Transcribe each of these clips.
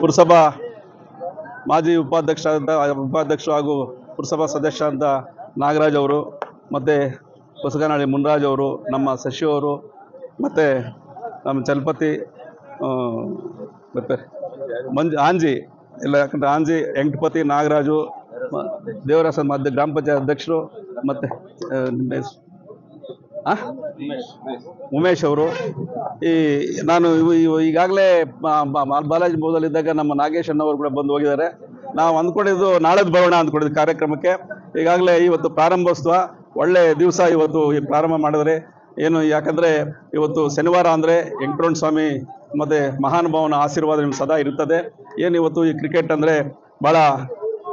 ಪುರಸಭಾ ಮಾಜಿ ಉಪಾಧ್ಯಕ್ಷ ಉಪಾಧ್ಯಕ್ಷರು ಹಾಗೂ ಪುರಸಭಾ ಸದಸ್ಯ ಅಂತ ನಾಗರಾಜ್ ಅವರು, ಮತ್ತು ಹೊಸಗನಹಳ್ಳಿ ಮುನ್ರಾಜ್ ಅವರು, ನಮ್ಮ ಶಶಿ ಅವರು, ಮತ್ತು ನಮ್ಮ ಚಲಪತಿ ಮತ್ತು ಮಂಜು, ಆಂಜಿ, ಇಲ್ಲ ಯಾಕಂದರೆ ಆಂಜಿ ವೆಂಕಟಪತಿ ನಾಗರಾಜು ದೇವರಾಸ ಮಧ್ಯ ಗ್ರಾಮ ಪಂಚಾಯತ್ ಅಧ್ಯಕ್ಷರು, ಮತ್ತು? ಉಮೇಶ್ ಅವರು. ಈ ನಾನು ಈಗಾಗಲೇ ಬಾಲಾಜಿ ಬೋಧಲ್ಲಿದ್ದಾಗ ನಮ್ಮ ನಾಗೇಶ್ ಅಣ್ಣವರು ಕೂಡ ಬಂದು ಹೋಗಿದ್ದಾರೆ. ನಾವು ಅಂದ್ಕೊಂಡಿದ್ದು ನಾಳೆದು ಬರೋಣ ಅಂದ್ಕೊಂಡಿದ್ದು ಕಾರ್ಯಕ್ರಮಕ್ಕೆ. ಈಗಾಗಲೇ ಇವತ್ತು ಪ್ರಾರಂಭೋತ್ಸವ. ಒಳ್ಳೆ ದಿವಸ ಇವತ್ತು ಪ್ರಾರಂಭ ಮಾಡಿದ್ರೆ ಏನು ಯಾಕಂದರೆ ಇವತ್ತು ಶನಿವಾರ ಅಂದರೆ ವೆಂಕಟರಮಣ ಸ್ವಾಮಿ ಮತ್ತು ಮಹಾನುಭಾವನ ಆಶೀರ್ವಾದ ನಿಮ್ಗೆ ಸದಾ ಇರುತ್ತದೆ ಏನು ಇವತ್ತು ಈ ಕ್ರಿಕೆಟ್ ಅಂದರೆ ಭಾಳ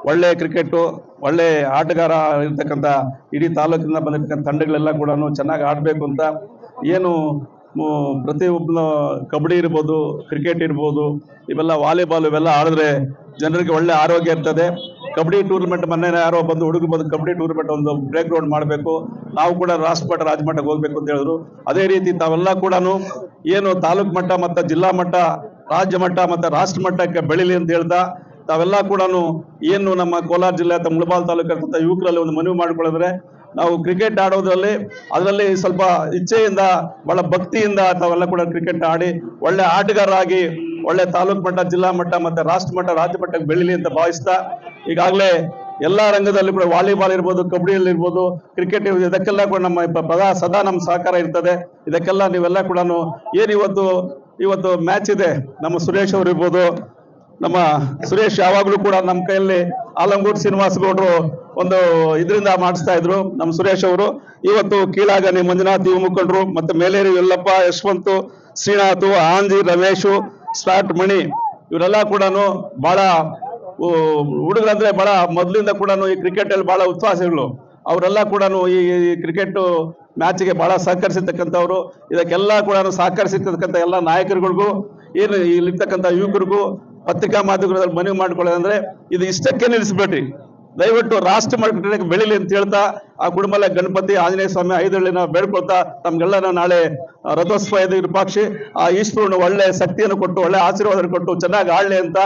ಒಳ್ಳೆ ಕ್ರಿಕೆಟು, ಒಳ್ಳೆ ಆಟಗಾರ ಇರ್ತಕ್ಕಂಥ ಇಡೀ ತಾಲೂಕಿಂದ ಬಂದಿರ್ತಕ್ಕಂಥ ತಂಡಗಳೆಲ್ಲ ಕೂಡ ಚೆನ್ನಾಗಿ ಆಡಬೇಕು ಅಂತ ಏನು ಪ್ರತಿ ಪ್ರತಿಯೊಬ್ಬನ ಕಬಡ್ಡಿ ಇರ್ಬೋದು, ಕ್ರಿಕೆಟ್ ಇರ್ಬೋದು, ಇವೆಲ್ಲ ವಾಲಿಬಾಲ್ ಇವೆಲ್ಲ ಆಡಿದ್ರೆ ಜನರಿಗೆ ಒಳ್ಳೆ ಆರೋಗ್ಯ ಇರ್ತದೆ. ಕಬಡ್ಡಿ ಟೂರ್ನಮೆಂಟ್ ಮೊನ್ನೆ ಯಾರೋ ಬಂದು ಹುಡುಗರು ಬಂದು ಕಬಡ್ಡಿ ಟೂರ್ನಮೆಂಟ್ ಒಂದು ಬ್ರೇಕ್ ಗ್ರೌಂಡ್ ಮಾಡಬೇಕು. ನಾವು ಕೂಡ ರಾಷ್ಟ್ರ ಮಟ್ಟ ಹೋಗ್ಬೇಕು ಅಂತ ಹೇಳಿದ್ರು. ಅದೇ ರೀತಿ ತಾವೆಲ್ಲ ಕೂಡ ಏನು ತಾಲೂಕು ಮಟ್ಟ ಮತ್ತು ಜಿಲ್ಲಾ ಮಟ್ಟ, ರಾಜ್ಯ ಮಟ್ಟ ಮತ್ತು ರಾಷ್ಟ್ರ ಮಟ್ಟಕ್ಕೆ ಬೆಳೀಲಿ ಅಂತ ಹೇಳ್ತಾ ತಾವೆಲ್ಲ ಕೂಡ ಏನು ನಮ್ಮ ಕೋಲಾರ ಜಿಲ್ಲೆ ಅಥವಾ ಮುಳಬಾಲ್ ತಾಲೂಕು ಯುವಕರಲ್ಲಿ ಒಂದು ಮನವಿ ಮಾಡಿಕೊಳ್ಳಿದ್ರೆ ನಾವು ಕ್ರಿಕೆಟ್ ಆಡೋದ್ರಲ್ಲಿ ಅದರಲ್ಲಿ ಸ್ವಲ್ಪ ಇಚ್ಛೆಯಿಂದ, ಬಹಳ ಭಕ್ತಿಯಿಂದ ತಾವೆಲ್ಲ ಕೂಡ ಕ್ರಿಕೆಟ್ ಆಡಿ ಒಳ್ಳೆ ಆಟಗಾರರಾಗಿ ಒಳ್ಳೆ ತಾಲೂಕು ಮಟ್ಟ, ಜಿಲ್ಲಾ ಮಟ್ಟ ಮತ್ತೆ ರಾಷ್ಟ್ರ ಮಟ್ಟ, ರಾಜ್ಯ ಮಟ್ಟಕ್ಕೆ ಬೆಳಿಲಿ ಅಂತ ಭಾವಿಸ್ತಾ ಈಗಾಗಲೇ ಎಲ್ಲ ರಂಗದಲ್ಲಿ ಕೂಡ ವಾಲಿಬಾಲ್ ಇರ್ಬೋದು, ಕಬಡ್ಡಿಯಲ್ಲಿ ಇರ್ಬೋದು, ಕ್ರಿಕೆಟ್ ಇರ್ಬೋದು, ಇದಕ್ಕೆಲ್ಲ ಕೂಡ ನಮ್ಮ ಪದ ಸದಾ ನಮ್ಮ ಸಹಕಾರ ಇರ್ತದೆ. ಇದಕ್ಕೆಲ್ಲ ನೀವೆಲ್ಲ ಕೂಡ ಏನು ಇವತ್ತು ಇವತ್ತು ಮ್ಯಾಚ್ ಇದೆ, ನಮ್ಮ ಸುರೇಶ್ ಅವರು ಇರ್ಬೋದು ನಮ್ಮ ಸುರೇಶ್ ಯಾವಾಗಲೂ ಕೂಡ ನಮ್ಮ ಕೈಯಲ್ಲಿ ಆಲಂಗೂಟ್ ಶ್ರೀನಿವಾಸ ಗೌಡ್ರು ಒಂದು ಇದರಿಂದ ಮಾಡಿಸ್ತಾ ಇದ್ರು. ನಮ್ಮ ಸುರೇಶ್ ಅವರು ಇವತ್ತು ಕೀಳಾಗನಿ ಮಂಜುನಾಥ್ ಯುವ ಮುಖಂಡರು, ಮತ್ತೆ ಮೇಲೇರಿ ಯಲ್ಲಪ್ಪ, ಯಶವಂತು, ಶ್ರೀನಾಥ್, ಆಂಜಿ, ರಮೇಶು ಸ್ಟಾರ್ಟ್ ಮಣಿ, ಇವರೆಲ್ಲ ಕೂಡ ಬಹಳ ಹುಡುಗರಂದ್ರೆ ಬಹಳ ಮೊದಲಿಂದ ಕೂಡ ಈ ಕ್ರಿಕೆಟ್ ಅಲ್ಲಿ ಬಹಳ ಉತ್ಸಾಹಗಳು ಅವರೆಲ್ಲ ಕೂಡ ಈ ಕ್ರಿಕೆಟ್ ಮ್ಯಾಚ್ಗೆ ಬಹಳ ಸಹಕರಿಸಿರ್ತಕ್ಕಂಥವ್ರು. ಇದಕ್ಕೆಲ್ಲ ಕೂಡ ಸಹಕರಿಸಿರ್ತಕ್ಕಂಥ ಎಲ್ಲ ನಾಯಕರುಗಳಿಗೂ ಏನು ಇಲ್ಲಿರ್ತಕ್ಕಂಥ ಯುವಕರಿಗೂ ಪತ್ರಿಕಾ ಮಾಧ್ಯಮದಲ್ಲಿ ಮನವಿ ಮಾಡ್ಕೊಳ್ಳೋದಂದ್ರೆ ಇದು ಇಷ್ಟಕ್ಕೆ ನಿಲ್ಲಿಸ್ಬೇಡ್ರಿ. ದಯವಿಟ್ಟು ರಾಷ್ಟ್ರ ಮಟ್ಟಕ್ಕೆ ಬೆಳಿಲಿ ಅಂತ ಹೇಳ್ತಾ ಆ ಕುಡುಂಬಲ ಗಣಪತಿ ಆಂಜನೇಯ ಸ್ವಾಮಿ ಐದಳ್ಳಿನ ಬೇಡ್ಕೊಳ್ತಾ ತಮ್ಗೆಲ್ಲ ನಾಳೆ ರಥೋತ್ಸವ ಇದು ವಿರೂಪಾಕ್ಷಿ ಆ, ಈಶ್ವರನ ಒಳ್ಳೆ ಶಕ್ತಿಯನ್ನು ಕೊಟ್ಟು, ಒಳ್ಳೆ ಆಶೀರ್ವಾದ ಕೊಟ್ಟು, ಚೆನ್ನಾಗಿ ಆಡ್ಲಿ ಅಂತ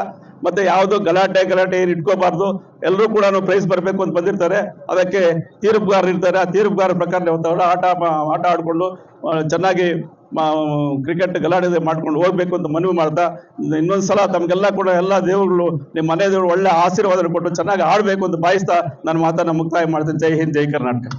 ಮತ್ತೆ ಯಾವುದು ಗಲಾಟೆ ಗಲಾಟೆ ಏನು ಇಟ್ಕೋಬಾರ್ದು ಎಲ್ಲರೂ ಕೂಡ ಪ್ರೈಸ್ ಬರಬೇಕು ಅಂತ ಬಂದಿರ್ತಾರೆ. ಅದಕ್ಕೆ ತೀರ್ಪುಗಾರರು ಇರ್ತಾರೆ. ಆ ತೀರ್ಪುಗಾರ ಪ್ರಕಾರ ಅವ್ರು ಆಟ ಆಟ ಆಡಿಕೊಂಡು ಚೆನ್ನಾಗಿ ಕ್ರಿಕೆಟ್ ಗಲಾಟೆ ಮಾಡ್ಕೊಂಡು ಹೋಗ್ಬೇಕು ಅಂತ ಮನವಿ ಮಾಡ್ತಾ ಇನ್ನೊಂದ್ಸಲ ತಮಗೆಲ್ಲ ಕೂಡ ಎಲ್ಲ ದೇವರುಗಳು ನಿಮ್ಮ ಮನೆ ದೇವರು ಒಳ್ಳೆ ಆಶೀರ್ವಾದ ಕೊಟ್ಟು ಚೆನ್ನಾಗಿ ಆಡಬೇಕು ಅಂತ ಭಾವಿಸ್ತಾ ನನ್ನ ಮಾತನ್ನು ಮುಕ್ತಾಯ ಮಾಡ್ತೀನಿ. ಜೈ ಹಿಂದ್, ಜೈ ಕರ್ನಾಟಕ.